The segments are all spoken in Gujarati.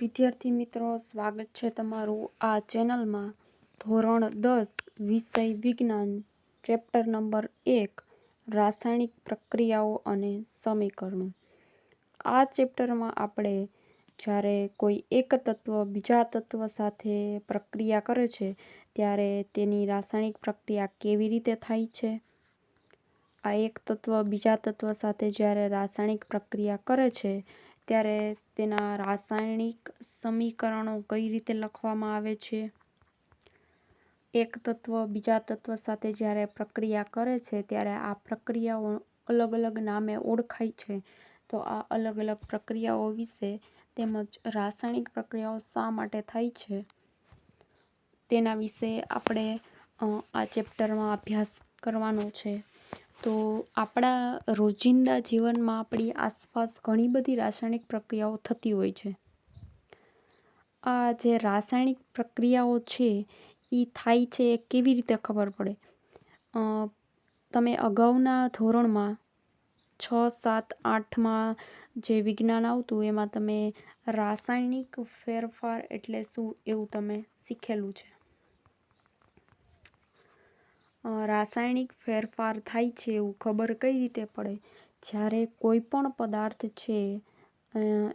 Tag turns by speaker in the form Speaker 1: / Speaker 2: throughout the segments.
Speaker 1: વિદ્યાર્થી મિત્રો, સ્વાગત છે તમારું આ ચેનલમાં. ધોરણ દસ, વિષય વિજ્ઞાન, ચેપ્ટર નંબર એક, રાસાયણિક પ્રક્રિયાઓ અને સમીકરણો. આ ચેપ્ટરમાં આપણે જ્યારે કોઈ એક તત્વ બીજા તત્વ સાથે પ્રક્રિયા કરે છે, ત્યારે તેની રાસાયણિક પ્રક્રિયા કેવી રીતે થાય છે? આ એક તત્વ બીજા તત્વ સાથે જ્યારે રાસાયણિક પ્રક્રિયા કરે છે ત્યારે તેના રાસાયણિક સમીકરણો કઈ રીતે લખવામાં આવે છે? એક તત્વ બીજા તત્વ સાથે જ્યારે પ્રક્રિયા કરે છે, ત્યારે આ પ્રક્રિયાઓ અલગ અલગ નામે ઓળખાય છે. તો આ અલગ અલગ પ્રક્રિયાઓ વિશે તેમજ રાસાયણિક પ્રક્રિયાઓ શા માટે થાય છે? તેના વિશે આપણે આ ચેપ્ટરમાં અભ્યાસ કરવાનો છે. તો આપણા રોજિંદા જીવનમાં આપણી આસપાસ ઘણી બધી રાસાયણિક પ્રક્રિયાઓ થતી હોય છે. આ જે રાસાયણિક પ્રક્રિયાઓ છે એ થાય છે એ કેવી રીતે ખબર પડે? તમે અગાઉના ધોરણમાં છ, સાત, આઠમાં જે વિજ્ઞાન આવતું, એમાં તમે રાસાયણિક ફેરફાર એટલે શું એવું તમે શીખેલું છે? રાસાયણિક ફેરફાર થાય છે એવું ખબર કઈ રીતે પડે? જ્યારે કોઈ પણ પદાર્થ છે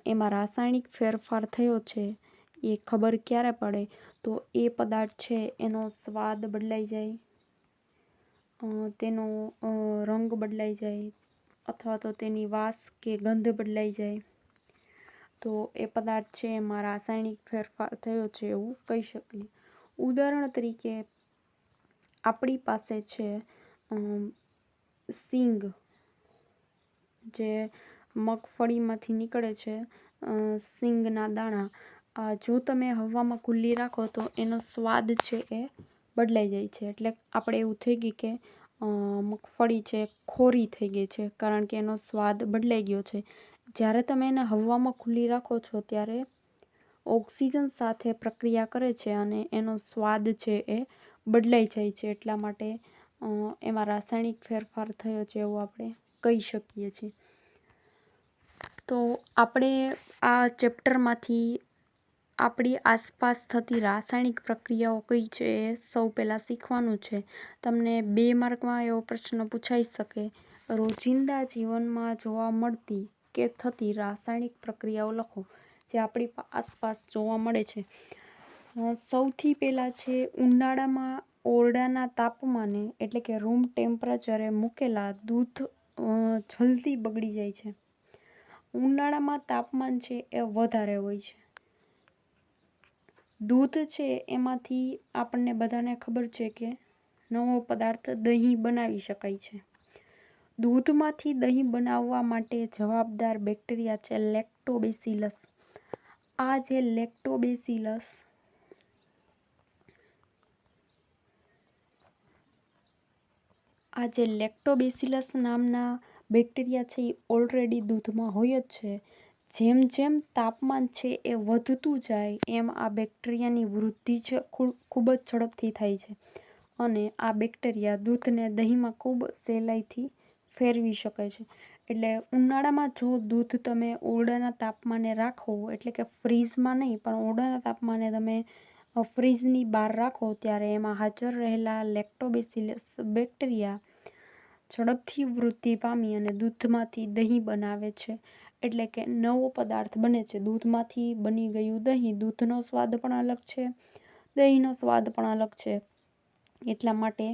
Speaker 1: એમાં રાસાયણિક ફેરફાર થયો છે, એ ખબર ક્યારે પડે? તો એ પદાર્થ છે, એનો સ્વાદ બદલાઈ જાય તેનો રંગ બદલાઈ જાય, અથવા તો તેની વાસ કે ગંધ બદલાઈ જાય. તો એ પદાર્થ છે, એમાં રાસાયણિક ફેરફાર થયો છે એવું કહી શકીએ. ઉદાહરણ તરીકે આપણી પાસે છે સિંગ, જે મગફળીમાંથી નીકળે છે સિંગના દાણા. જો તમે હવામાં ખુલ્લી રાખો તો એનો સ્વાદ છે એ બદલાઈ જાય છે. એટલે આપણે એવું થઈ ગયું કે મગફળી છે ખોરી થઈ ગઈ છે, કારણ કે એનો સ્વાદ બદલાઈ ગયો છે. જ્યારે તમે એને હવામાં ખુલ્લી રાખો છો ત્યારે ઓક્સિજન સાથે પ્રક્રિયા કરે છે અને એનો સ્વાદ છે એ બદલાઈ જાય છે એટલા માટે એમાં રાસાયણિક ફેરફાર થયો છે એવું આપણે કહી શકીએ છીએ. તો આપણે આ ચેપ્ટરમાંથી આપણી આસપાસ થતી રાસાયણિક પ્રક્રિયાઓ કઈ છે એ સૌ પહેલાં શીખવાનું છે. તમને બે માર્કમાં એવો પ્રશ્ન પૂછાઈ શકે, રોજિંદા જીવનમાં જોવા મળતી કે થતી રાસાયણિક પ્રક્રિયાઓ લખો, જે આપણી આસપાસ જોવા મળે છે. સૌથી પહેલાં છે ઉનાળામાં ઓરડાના તાપમાને એટલે કે રૂમ ટેમ્પરેચરે મૂકેલા દૂધ જલ્દી બગડી જાય છે. ઉનાળામાં તાપમાન છે એ વધારે હોય છે. દૂધ છે એમાંથી આપણને બધાને ખબર છે કે નવો પદાર્થ દહીં બનાવી શકાય છે. દૂધમાંથી દહીં બનાવવા માટે જવાબદાર બેક્ટેરિયા છે લેક્ટોબેસિલસ આ જે લેક્ટોબેસિલસ આ જે લેક્ટોબેસિલસ નામના બેક્ટેરિયા છે એ ઓલરેડી દૂધમાં હોય જ છે. જેમ જેમ તાપમાન છે એ વધતું જાય, એમ આ બેક્ટેરિયાની વૃદ્ધિ છે ખૂબ જ ઝડપથી થાય છે. અને આ બેક્ટેરિયા દૂધને દહીંમાં ખૂબ સહેલાઈથી ફેરવી શકે છે. એટલે ઉનાળામાં જો દૂધ તમે ઓરડાના તાપમાને રાખો, એટલે કે ફ્રીઝમાં નહીં, પણ ઓરડાના તાપમાને તમે ફ્રીઝની બહાર રાખો ત્યારે એમાં હાજર રહેલા લેક્ટોબેસિલસ બેક્ટેરિયા ઝડપથી વૃદ્ધિ પામી અને દૂધમાંથી દહીં બનાવે છે. એટલે કે નવો પદાર્થ બને છે. દૂધમાંથી બની ગયું દહીં દૂધનો સ્વાદ પણ અલગ છે, દહીંનો સ્વાદ પણ અલગ છે. એટલા માટે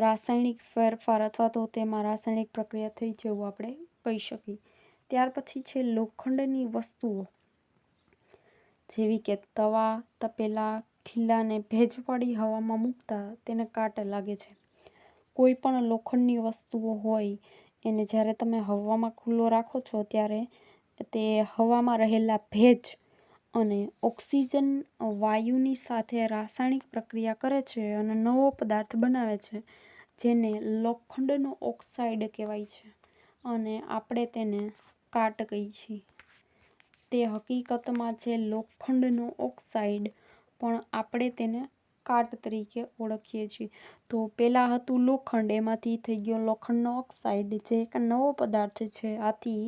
Speaker 1: રાસાયણિક ફેરફાર અથવા તો તેમાં રાસાયણિક પ્રક્રિયા થઈ છે એવું આપણે કહી શકીએ. ત્યાર પછી છે લોખંડની વસ્તુઓ. જેવી કે તવા, તપેલા, ખીલાને ભેજવાળી હવામાં મૂકતા તેને કાટ લાગે છે. કોઈ પણ લોખંડની વસ્તુઓ હોય, એને જ્યારે તમે હવામાં ખુલ્લો રાખો છો, ત્યારે તે હવામાં રહેલા ભેજ અને ઓક્સિજન વાયુની સાથે રાસાયણિક પ્રક્રિયા કરે છે અને નવો પદાર્થ બનાવે છે, જેને લોખંડનો ઓક્સાઇડ કહેવાય છે. અને આપણે તેને કાટ કહીએ છીએ. તે હકીકતમાં છે, લોખંડનો ઓક્સાઇડ પણ આપણે તેને કાટ તરીકે ઓળખીએ છીએ. તો પહેલાં હતું લોખંડ, એમાંથી થઈ ગયો લોખંડનો ઓક્સાઇડ, જે એક નવો પદાર્થ છે. આથી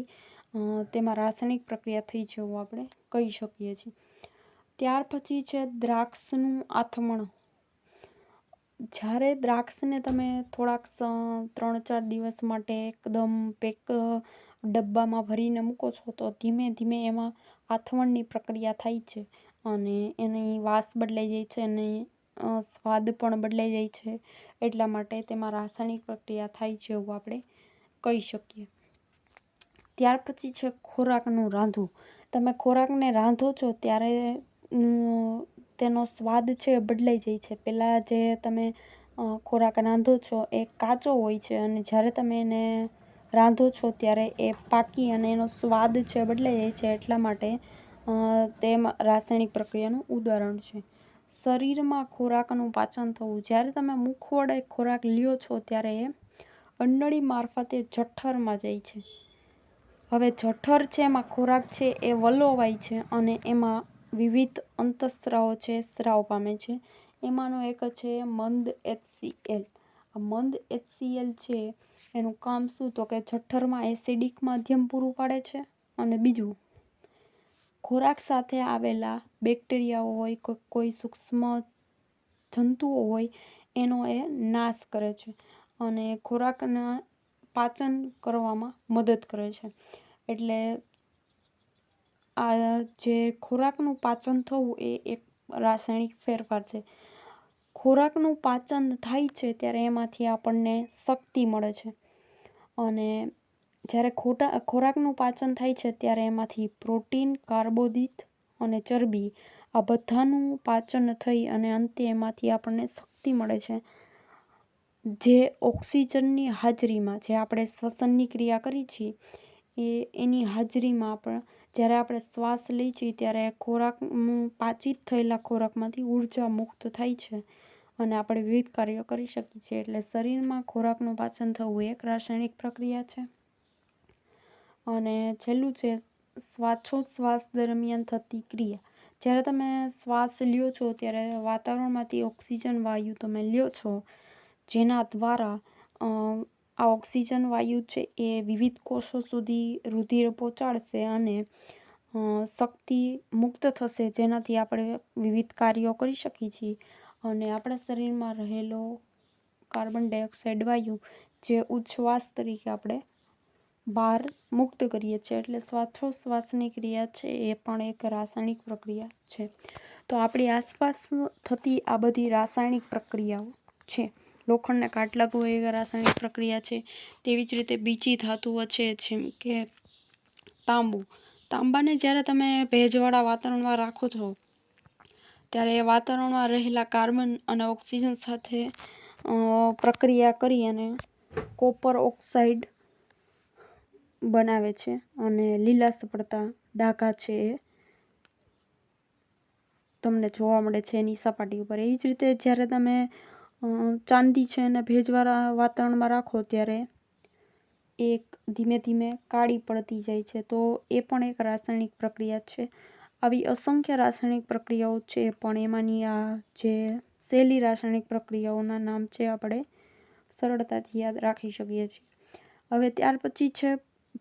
Speaker 1: તેમાં રાસાયણિક પ્રક્રિયા થઈ છે એવું આપણે કહી શકીએ છીએ. ત્યાર પછી છે દ્રાક્ષનું આથમણ. જ્યારે દ્રાક્ષને તમે થોડાક ત્રણ ચાર દિવસ માટે એકદમ પેક ડબ્બામાં ભરીને મૂકો છો તો ધીમે ધીમે એમાં આથવણની પ્રક્રિયા થાય છે અને એની વાસ બદલાઈ જાય છે અને સ્વાદ પણ બદલાઈ જાય છે. એટલા માટે તેમાં રાસાયણિક પ્રક્રિયા થાય છે એવું આપણે કહી શકીએ. ત્યાર પછી છે ખોરાકનું રાંધવું. તમે ખોરાકને રાંધો છો ત્યારે તેનો સ્વાદ છે બદલાઈ જાય છે. પહેલાં જે તમે ખોરાક રાંધો છો એ કાચો હોય છે અને જ્યારે તમે એને રાંધો છો ત્યારે એ પાકી અને એનો સ્વાદ છે, બદલાઈ જાય છે એટલા માટે તેમાં રાસાયણિક પ્રક્રિયાનું ઉદાહરણ છે. શરીરમાં ખોરાકનું પાચન થવું, જ્યારે તમે મુખ વડે ખોરાક લ્યો છો, ત્યારે એ અંડળી મારફતે જઠરમાં જાય છે. હવે જઠર છે, એમાં ખોરાક છે, એ વલોવાય છે અને એમાં વિવિધ અંતઃસ્ત્રાવો છે સ્રાવ પામે છે. એમાંનો એક છે મંદ એચસીએલ આ મંદ એચસીએલ છે. એનું કામ શું? તો કે જઠ્ઠરમાં એસિડિક માધ્યમ પૂરું પાડે છે અને બીજું, ખોરાક સાથે આવેલા બેક્ટેરિયાઓ હોય કોઈ સૂક્ષ્મ જંતુઓ હોય, એનો એ નાશ કરે છે અને ખોરાકના પાચન કરવામાં મદદ કરે છે. એટલે આ જે ખોરાકનું પાચન થવું એ એક રાસાયણિક ફેરફાર છે. ખોરાકનું પાચન થાય છે ત્યારે એમાંથી આપણને શક્તિ મળે છે. અને જ્યારે ખોટા, ખોરાકનું પાચન થાય છે ત્યારે એમાંથી પ્રોટીન, કાર્બોદિત અને ચરબી આ બધાનું પાચન થઈ અને અંતે એમાંથી આપણને શક્તિ મળે છે. જે ઓક્સિજનની હાજરીમાં, જે આપણે શ્વસનની ક્રિયા કરી છીએ, એ, એની હાજરીમાં આપણે, જ્યારે આપણે શ્વાસ લઈએ છીએ ત્યારે ખોરાકનું, પાચિત થયેલા ખોરાકમાંથી ઊર્જા મુક્ત થાય છે. અને આપણે વિવિધ કાર્યો કરી શકીએ છીએ. એટલે શરીરમાં ખોરાકનું પાચન થવું એક રાસાયણિક પ્રક્રિયા છે. અને છેલ્લું છે, શ્વાસોશ્વાસ દરમિયાન થતી ક્રિયા. જ્યારે તમે શ્વાસ લ્યો છો, ત્યારે વાતાવરણમાંથી ઓક્સિજન વાયુ તમે લ્યો છો, જેના દ્વારા આ ઓક્સિજન વાયુ છે એ વિવિધ કોષો સુધી રુધિર પહોંચાડશે અને શક્તિ મુક્ત થશે. જેનાથી આપણે વિવિધ કાર્યો કરી શકીએ છીએ. અને આપણા શરીરમાં રહેલો કાર્બન ડાયોક્સાઇડ વાયુ જે ઉચ્છવાસ તરીકે આપણે બહાર મુક્ત કરીએ છીએ એટલે શ્વાસોશ્વાસની ક્રિયા છે એ પણ એક રાસાયણિક પ્રક્રિયા છે. તો આપણી આસપાસ થતી આ બધી રાસાયણિક પ્રક્રિયાઓ છે. લોખંડના કાટ લાગવું એ રાસાયણિક પ્રક્રિયા છે. તેવી જ રીતે બીજી ધાતુઓ છે જેમ કે તાંબુ. તાંબાને જ્યારે તમે ભેજવાળા વાતાવરણમાં રાખો છો ત્યારે એ વાતાવરણમાં રહેલા કાર્બન અને ઓક્સિજન સાથે પ્રક્રિયા કરી અને કોપર ઓક્સાઇડ બનાવે છે અને લીલા પડતા ડાઘા છે એ. તમને જોવા મળે છે એની સપાટી ઉપર. એવી જ રીતે જ્યારે તમે ચાંદી છે એને ભેજવાળા વાતાવરણમાં રાખો ત્યારે એક ધીમે ધીમે કાળી પડતી જાય છે. તો એ પણ એક રાસાયણિક પ્રક્રિયા છે. આવી અસંખ્ય રાસાયણિક પ્રક્રિયાઓ છે, પણ એમાંની આ જે સહેલી રાસાયણિક પ્રક્રિયાઓના નામ છે, આપણે સરળતાથી યાદ રાખી શકીએ છીએ. હવે ત્યાર પછી છે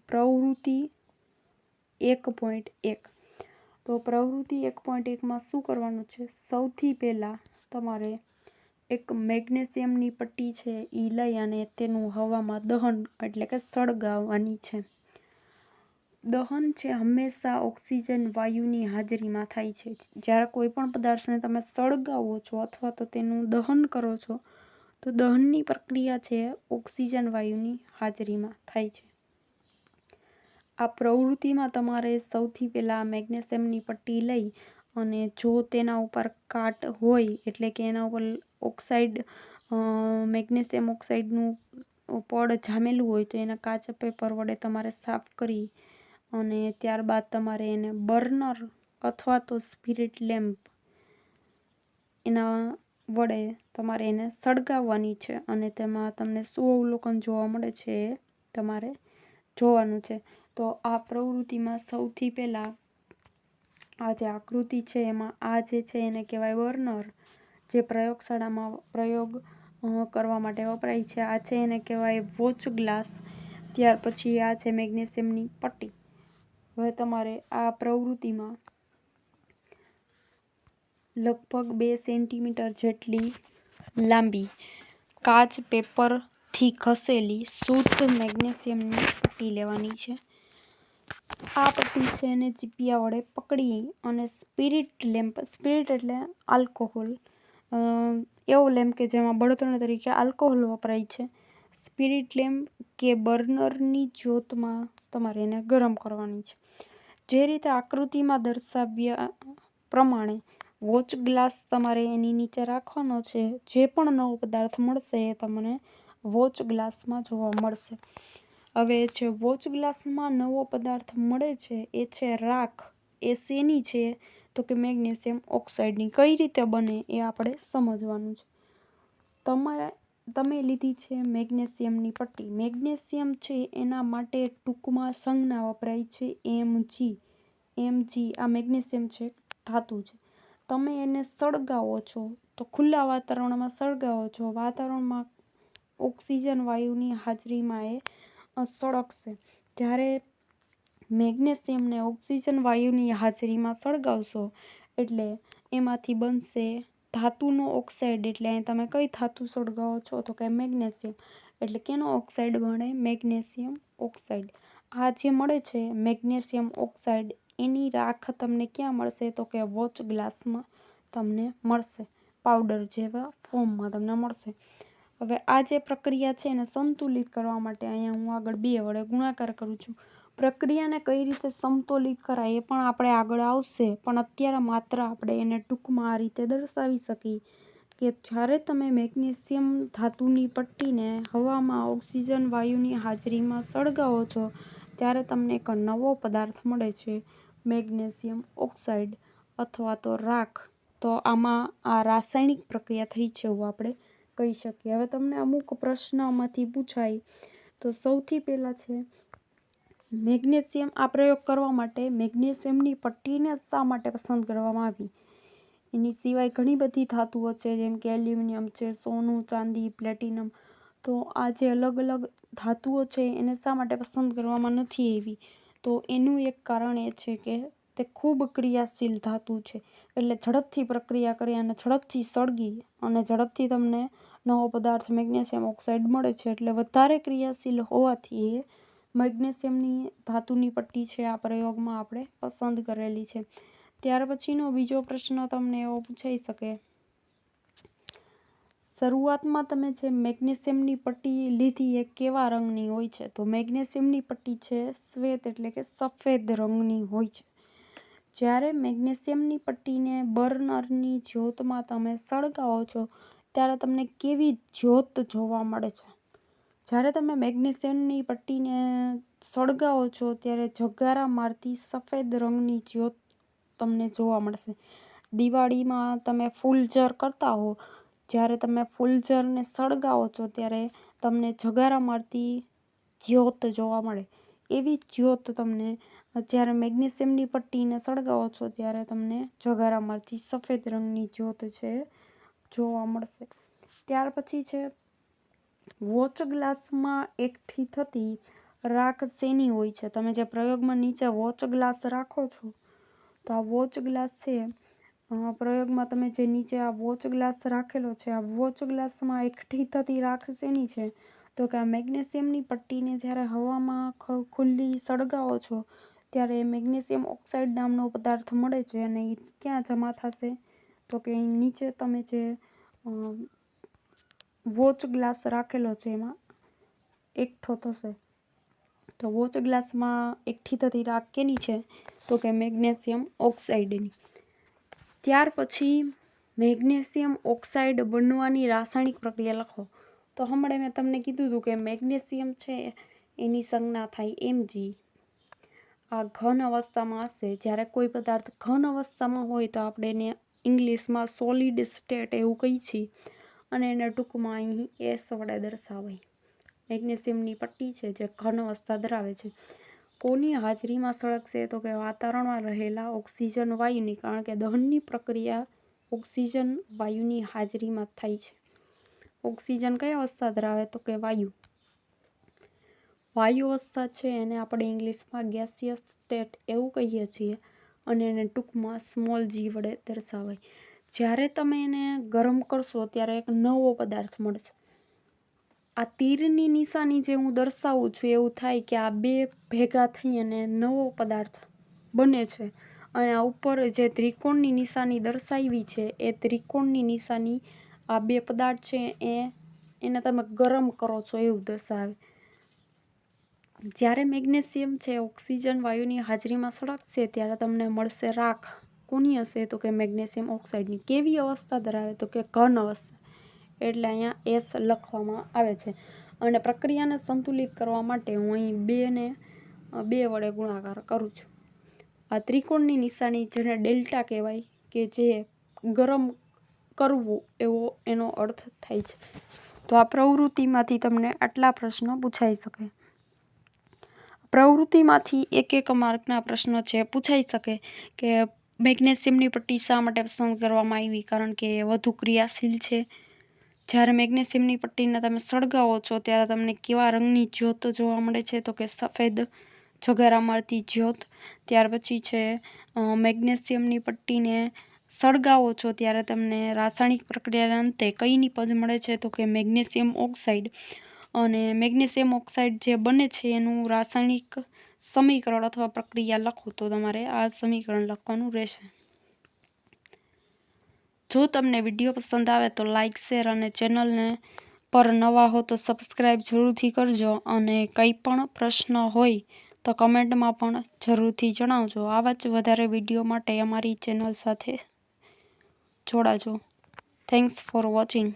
Speaker 1: પ્રવૃત્તિ એક પોઈન્ટ એક. તો પ્રવૃત્તિ એક પોઈન્ટ એકમાં શું કરવાનું છે? સૌથી પહેલાં તમારે એક મેગ્નેશિયમની પટ્ટી છે એ લઈ અને તેનું હવામાં દહન એટલે કે સળગાવવાની છે. દહન છે હંમેશા ઓક્સિજન વાયુની હાજરીમાં થાય છે. જ્યારે કોઈ પણ પદાર્થને તમે સળગાવો છો અથવા તો તેનું દહન કરો છો, તો દહનની પ્રક્રિયા છે ઓક્સિજન વાયુની હાજરીમાં થાય છે. આ પ્રવૃત્તિમાં તમારે સૌથી પહેલાં મેગ્નેશિયમની પટ્ટી લઈ અને જો તેના ઉપર કાટ હોય, એટલે કે એના ઉપર ઓક્સાઇડ મેગ્નેશિયમ ઓક્સાઇડનું પડ જામેલું હોય, તો એના કાચા પેપર વડે તમારે સાફ કરી અને ત્યારબાદ તમારે એને બર્નર અથવા તો સ્પિરિટ લેમ્પ એના વડે તમારે એને સળગાવવાની છે અને તેમાં તમને શું અવલોકન જોવા મળે છે એ તમારે જોવાનું છે. તો આ પ્રવૃત્તિમાં સૌથી પહેલાં આ જે આકૃતિ છે એમાં આ જે છે એને કહેવાય બર્નર, જે પ્રયોગશાળામાં પ્રયોગ કરવા માટે વપરાય છે. આ છે એને કહેવાય વોચ ગ્લાસ. ત્યાર પછી આ છે મેગ્નેશિયમની પટ્ટી. હવે તમારે આ પ્રવૃત્તિમાં લગભગ બે સેન્ટીમીટર જેટલી લાંબી કાચ પેપરથી ખસેલી શુદ્ધ મેગ્નેશિયમની પટ્ટી લેવાની છે. આ પટ્ટી છે એને ચીપિયા વડે પકડી અને સ્પિરિટ લેમ્પ, સ્પિરિટ એટલે આલ્કોહોલ. એવો લેમ્પ કે જેમાં બળતણ તરીકે આલ્કોહોલ વપરાય છે. સ્પિરિટ લેમ્પ કે બર્નરની જ્યોતમાં તમારે એને ગરમ કરવાની છે. જે રીતે આકૃતિમાં દર્શાવ્યા પ્રમાણે વોચ ગ્લાસ તમારે એની નીચે રાખવાનો છે, જે પણ નવો પદાર્થ મળશે એ તમને વોચ ગ્લાસમાં જોવા મળશે. હવે જે વોચ ગ્લાસમાં નવો પદાર્થ મળે છે, એ છે રાખ. એ શેની છે? તો કે મેગ્નેશિયમ ઓક્સાઇડની. કઈ રીતે બને એ આપણે સમજવાનું છે. તમારે તમે લીધી છે મેગ્નેશિયમની પટ્ટી. મેગ્નેશિયમ છે એના માટે ટૂંકમાં સંજ્ઞા વપરાય છે એમ જી એમ જી આ મેગ્નેશિયમ છે, ધાતુ છે. તમે એને સળગાવો છો, તો ખુલ્લા વાતાવરણમાં સળગાવો છો. વાતાવરણમાં ઓક્સિજન વાયુની હાજરીમાં એ સળગશે. જ્યારે મેગ્નેશિયમને ઓક્સિજન વાયુની હાજરીમાં સળગાવશો, એટલે એમાંથી બનશે ધાતુનો ઓક્સાઇડ એટલે અહીં તમે કઈ ધાતુ સળગાવો છો તો કે મેગ્નેશિયમ. એટલે કેનો ઓક્સાઇડ બને મેગ્નેશિયમ ઓક્સાઇડ. આ જે મળે છે મેગ્નેશિયમ ઓક્સાઇડ, એની રાખ તમને ક્યાં મળશે? તો કે વોચ ગ્લાસમાં તમને મળશે. પાવડર જેવા ફોર્મમાં તમને મળશે. હવે આ જે પ્રક્રિયા છે એને સંતુલિત કરવા માટે અહીંયા હું આગળ બે વડે ગુણાકાર કરું છું. પ્રક્રિયાને કઈ રીતે સમતોલિત કરાય એ પણ આપણે આગળ આવશે. પણ અત્યારે માત્ર આપણે એને ટૂંકમાં આ રીતે દર્શાવી શકીએ કે જ્યારે તમે મેગ્નેશિયમ ધાતુની પટ્ટીને હવામાં ઓક્સિજન વાયુની હાજરીમાં સળગાવો છો, ત્યારે તમને એક નવો પદાર્થ મળે છે, મેગ્નેશિયમ ઓક્સાઇડ અથવા તો રાખ. તો આમાં આ રાસાયણિક પ્રક્રિયા થઈ છે એવું આપણે કહી શકીએ. હવે તમને અમુક પ્રશ્નમાંથી પૂછાય. તો સૌથી પહેલાં છે મેગ્નેશિયમ આ પ્રયોગ કરવા માટે મેગ્નેશિયમની પટ્ટીને શા માટે પસંદ કરવામાં આવી? એની સિવાય ઘણી બધી ધાતુઓ છે, જેમ કે એલ્યુમિનિયમ છે, સોનું, ચાંદી, પ્લેટિનમ. તો આ જે અલગ અલગ ધાતુઓ છે, એને શા માટે પસંદ કરવામાં નથી આવી? તો એનું એક કારણ એ છે કે તે ખૂબ ક્રિયાશીલ ધાતુ છે. એટલે ઝડપથી પ્રક્રિયા કરી અને ઝડપથી સળગી અને ઝડપથી તમને નવો પદાર્થ મેગ્નેશિયમ ઓક્સાઇડ મળે છે. એટલે વધારે ક્રિયાશીલ હોવાથી એ મેગ્નેશિયમની ધાતુની પટ્ટી છે આ પ્રયોગમાં આપણે પસંદ કરેલી છે. ત્યાર પછીનો બીજો પ્રશ્ન તમને એવો પૂછાઈ શકે, શરૂઆતમાં તમે જે મેગ્નેશિયમની પટ્ટી લીધી એ કેવા રંગની હોય છે? તો મેગ્નેશિયમની પટ્ટી છે શ્વેત એટલે કે સફેદ રંગની હોય છે. જ્યારે મેગ્નેશિયમની પટ્ટીને બર્નરની જ્યોતમાં તમે સળગાવો છો, ત્યારે તમને કેવી જ્યોત જોવા મળે છે? જ્યારે તમે મેગ્નેશિયમની પટ્ટીને સળગાવો છો, ત્યારે જગારા મારતી સફેદ રંગની જ્યોત તમને જોવા મળશે. દિવાળીમાં તમે ફૂલઝર કરતા હો. જ્યારે તમે ફૂલઝરને સળગાવો છો, ત્યારે તમને જગારા મારતી જ્યોત જોવા મળે. એવી જ્યોત તમને જ્યારે મેગ્નેશિયમની પટ્ટીને સળગાવો છો, ત્યારે તમને જગારા મારતી સફેદ રંગની જ્યોત છે, જોવા મળશે. ત્યાર પછી છે વોચ ગ્લાસમાં એકઠી થતી રાખ શેની હોય છે? તમે જે પ્રયોગમાં નીચે વોચ ગ્લાસ રાખો છો, તો આ વોચ ગ્લાસ છે પ્રયોગમાં તમે જે નીચે આ વોચ ગ્લાસ રાખેલો છે, આ વોચ ગ્લાસમાં એકઠી થતી રાખ શેની છે? તો કે આ મેગ્નેશિયમની પટ્ટીને જ્યારે હવામાં ખુલ્લી સળગાવો છો, ત્યારે મેગ્નેશિયમ ઓક્સાઇડ નામનો પદાર્થ મળે છે અને એ ક્યાં જમા થશે? તો કે નીચે તમે જે વોચ ગ્લાસ રાખેલો છે એમાં. એકઠો થશે તો વોચ ગ્લાસમાં એકઠી થતી રાખ કેની છે. તો કે મેગ્નેશિયમ ઓક્સાઇડની. ત્યાર પછી મેગ્નેશિયમ ઓક્સાઇડ બનવાની રાસાયણિક પ્રક્રિયા લખો. તો હમણાં મેં તમને કીધું હતું કે મેગ્નેશિયમ છે એની સંજ્ઞા થાય એમજી આ ઘન અવસ્થામાં હશે. જ્યારે કોઈ પદાર્થ ઘન અવસ્થામાં હોય તો આપણે એને ઇંગ્લિશમાં સોલિડ સ્ટેટ એવું કહીએ છીએ. અને એને ટૂંકમાં અહીં એસ વડે દર્શાવાય. મેગ્નેશિયમની પટ્ટી છે જે ઘન અવસ્થા ધરાવે છે. કોની હાજરીમાં સળગશે તો કે વાતાવરણમાં રહેલા ઓક્સિજન વાયુની, કારણ કે દહનની પ્રક્રિયા ઓક્સિજન વાયુની હાજરીમાં થાય છે. ઓક્સિજન કઈ અવસ્થા ધરાવે તો કે વાયુ? વાયુ અવસ્થા છે એને આપણે ઇંગ્લિશમાં ગેસિયસ સ્ટેટ એવું કહીએ છીએ અને એને ટૂંકમાં સ્મોલ જી વડે દર્શાવાય. જ્યારે તમે એને ગરમ કરશો ત્યારે એક નવો પદાર્થ મળશે. આ તીરની નિશાની જે હું દર્શાવું છું, એવું થાય કે આ બે ભેગા થઈ અને નવો પદાર્થ બને છે. અને આ ઉપર જે ત્રિકોણની નિશાની દર્શાવી છે, એ ત્રિકોણની નિશાની આ બે પદાર્થ છે, એ એને તમે ગરમ કરો છો એવું દર્શાવે. જ્યારે મેગ્નેશિયમ છે, ઓક્સિજન વાયુની હાજરીમાં સળગશે ત્યારે તમને મળશે રાખ. કોની હશે તો કે મેગ્નેશિયમ ઓક્સાઇડની કેવી અવસ્થા ધરાવે તો કે ઘન અવસ્થા એટલે અહીંયા એસ લખવામાં આવે છે. અને પ્રક્રિયાને સંતુલિત કરવા માટે હું અહીં બેને બે વડે ગુણાકાર કરું છું. આ ત્રિકોણની નિશાની જેને ડેલ્ટા કહેવાય કે જે ગરમ કરવું એવો એનો અર્થ થાય છે. તો આ પ્રવૃત્તિમાંથી તમને આટલા પ્રશ્નો પૂછાઈ શકે. પ્રવૃત્તિમાંથી એક એક માર્કના પ્રશ્નો છે. પૂછાઈ શકે કે મેગ્નેશિયમની પટ્ટી શા માટે પસંદ કરવામાં આવી? કારણ કે વધુ ક્રિયાશીલ છે. જ્યારે મેગ્નેશિયમની પટ્ટીને તમે સળગાવો છો, ત્યારે તમને કેવા રંગની જ્યોત જોવા મળે છે? તો કે સફેદ જગારા મારતી જ્યોત. ત્યાર પછી છે મેગ્નેશિયમની પટ્ટીને સળગાવો છો, ત્યારે તમને રાસાયણિક પ્રક્રિયાના અંતે કઈ નિપજ મળે છે? તો કે મેગ્નેશિયમ ઓક્સાઇડ. અને મેગ્નેશિયમ ઓક્સાઇડ જે બને છે, એનું રાસાયણિક સમીકરણ અથવા પ્રક્રિયા લખો તો તમારે આ સમીકરણ લખવાનું રહેશે. જો તમને વીડિયો પસંદ આવે તો લાઇક શેર અને ચેનલને પર નવા હો તો સબસ્ક્રાઈબ જરૂરથી કરજો અને કંઈ પણ પ્રશ્ન હોય તો કમેન્ટમાં પણ જરૂરથી જણાવજો. આવા જ વધારે વીડિયો માટે અમારી ચેનલ સાથે જોડાજો. Thanks for watching